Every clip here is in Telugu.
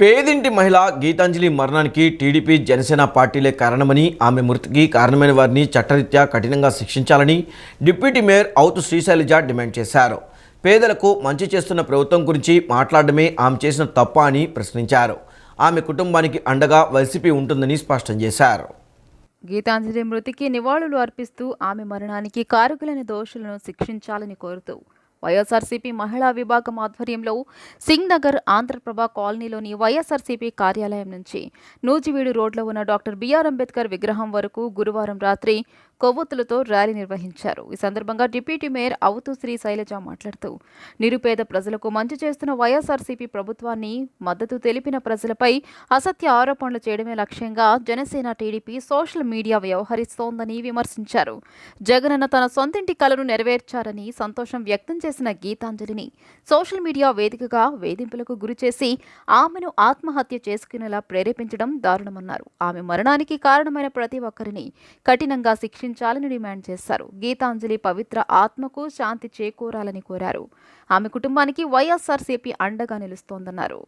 పేదింటి మహిళ గీతాంజలి మరణానికి టీడీపీ జనసేన పార్టీలే కారణమని ఆమె మృతికి కారణమైన వారిని చట్టరీత్యా కఠినంగా శిక్షించాలని డిప్యూటీ మేయర్ అవుతు శ్రీశైలజ డిమాండ్ చేశారు. పేదలకు మంచి చేస్తున్న ప్రభుత్వం గురించి మాట్లాడడమే ఆమె చేసిన తప్ప అని ప్రశ్నించారు. ఆమె కుటుంబానికి అండగా వైసీపీ ఉంటుందని స్పష్టం చేశారు. గీతాంజలి మృతికి నివాళులు అర్పిస్తూ ఆమె మరణానికి కారకులైన దోషులను శిక్షించాలని కోరుతూ వైఎస్ఆర్సీపీ మహిళా విభాగం ఆధ్వర్యంలో సింగ్ నగర్ ఆంధ్రప్రభ కాలనీలోని వైఎస్ఆర్సీపీ కార్యాలయం నుంచి నూజివీడు రోడ్లో ఉన్న డాక్టర్ బిఆర్ అంబేద్కర్ విగ్రహం వరకు గురువారం రాత్రి కొవ్వొత్తులతో ర్యాలీ నిర్వహించారు. ఈ సందర్భంగా డిప్యూటీ మేయర్ అవుతూ శ్రీ శైలజ మాట్లాడుతూ నిరుపేద ప్రజలకు మంచి చేస్తున్న వైఎస్ఆర్సీపీ ప్రభుత్వాన్ని మద్దతు తెలిపిన ప్రజలపై అసత్య ఆరోపణలు చేయడమే లక్ష్యంగా జనసేన టీడీపీ సోషల్ మీడియా వ్యవహరిస్తోందని విమర్శించారు. జగనన్న తన సొంతింటి కలను నెరవేర్చారని సంతోషం వ్యక్తం చేసిన గీతాంజలిని సోషల్ మీడియా వేదికగా వేధింపులకు గురిచేసి ఆమెను ఆత్మహత్య చేసుకునేలా ప్రేరేపించడం దారుణమన్నారు. ఆమె మరణానికి కారణమైన ప్రతి ఒక్కరిని కఠినంగా శిక్షించాలని డిమాండ్ చేశారు. గీతాంజలి పవిత్ర ఆత్మకు శాంతి చేకూరాలని కోరారు. ఆమె కుటుంబానికి వైఎస్ఆర్సీపీ అండగా నిలుస్తోందన్నారు.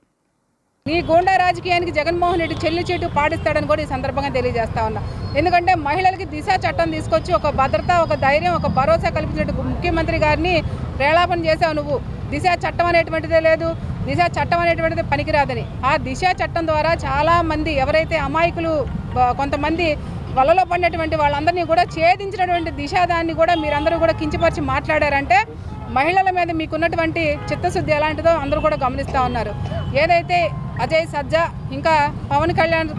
ఈ గూండా రాజకీయానికి జగన్మోహన్ రెడ్డి చెల్లి చెట్టు పాటిస్తాడని కూడా ఈ సందర్భంగా తెలియజేస్తా ఉన్నా. ఎందుకంటే మహిళలకి దిశ చట్టం తీసుకొచ్చి ఒక భద్రత ఒక ధైర్యం ఒక భరోసా కల్పించినట్టు ముఖ్యమంత్రి గారిని ప్రేలాపన చేశావు నువ్వు. దిశ చట్టం అనేటువంటిదే లేదు. దిశ చట్టం అనేటువంటిది పనికిరాదని. ఆ దిశ చట్టం ద్వారా చాలామంది ఎవరైతే అమాయకులు కొంతమంది వలలో పడినటువంటి వాళ్ళందరినీ కూడా ఛేదించినటువంటి దిశాదాన్ని కూడా మీరందరూ కూడా కించపరిచి మాట్లాడారంటే మహిళల మీద మీకున్నటువంటి చిత్తశుద్ధి ఎలాంటిదో అందరూ కూడా గమనిస్తూ ఉన్నారు. ఏదైతే అజయ్ సజ్జా ఇంకా పవన్ కళ్యాణ్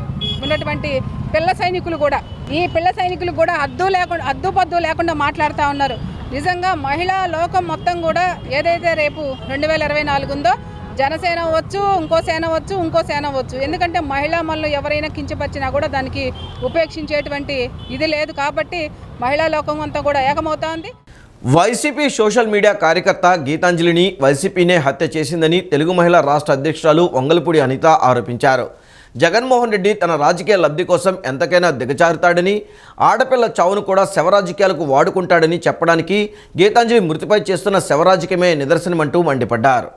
ఉన్నటువంటి పిల్ల సైనికులు కూడా ఈ పిల్ల సైనికులు కూడా అద్దు లేకుండా అద్దు పద్దు లేకుండా మాట్లాడుతూ ఉన్నారు. నిజంగా మహిళా లోకం మొత్తం కూడా ఏదైతే రేపు రెండు వేల ఇరవై నాలుగు ఉందో జనసేన వచ్చు ఇంకో సేన వచ్చు ఇంకో సేన వచ్చు ఎందుకంటే మహిళా మనలో ఎవరైనా కించపరిచినా కూడా దానికి ఉపేక్షించేటువంటి ఇది లేదు కాబట్టి మహిళా లోకం అంతా కూడా ఏకమవుతోంది. వైసీపీ సోషల్ మీడియా కార్యకర్త గీతాంజలిని వైసీపీనే హత్య చేసిందని తెలుగు మహిళా రాష్ట్ర అధ్యక్షురాలు వంగలపూడి అనిత ఆరోపించారు. జగన్మోహన్ రెడ్డి తన రాజకీయ లబ్ధి కోసం ఎంతకైనా దిగజారుతాడని ఆడపిల్ల చావును కూడా శవరాజకీయాలకు వాడుకుంటాడని చెప్పడానికి గీతాంజలి మృతిపై చేస్తున్న శవరాజకీయమే నిదర్శనమంటూ మండిపడ్డారు.